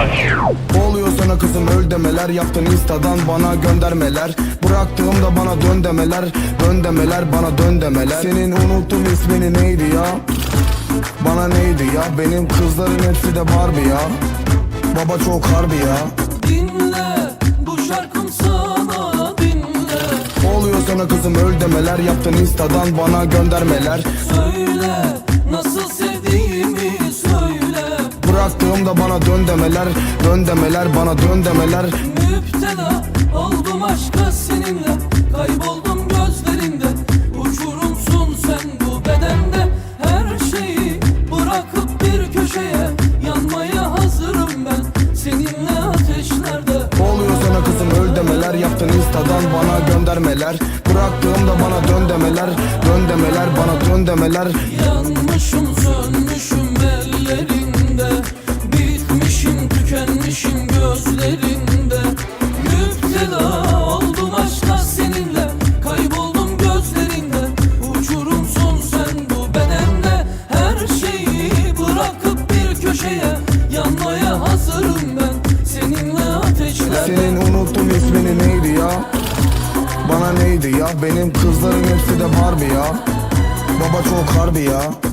başlıyor. Oluyor sana kızım öl demeler. Yaptın instadan bana göndermeler. Bıraktığımda bana dön demeler. Dön demeler bana dön demeler. Senin unuttum ismini neydi ya? Bana neydi ya? Benim kızların hepsi de Barbie ya. Baba çok harbi ya. Dinle bu şarkım sana dinle. Oluyor sana kızım öl demeler. Yaptın instadan bana göndermeler. Söyle bana dön demeler Dön demeler bana dön demeler. Müptela oldum aşka seninle Kayboldum gözlerinde Uçurumsun sen bu bedende Her şeyi bırakıp bir köşeye Yanmaya hazırım ben. Seninle ateşlerde Oluyor sana kızım öl demeler Yaptın instadan bana göndermeler. Bıraktığımda bana dön demeler Dön demeler bana dön demeler. Yanmışım sönmüşüm Senin unuttum ismini neydi ya? Bana neydi ya? Benim kızların hepsi de Barbie ya. Baba çok harbi ya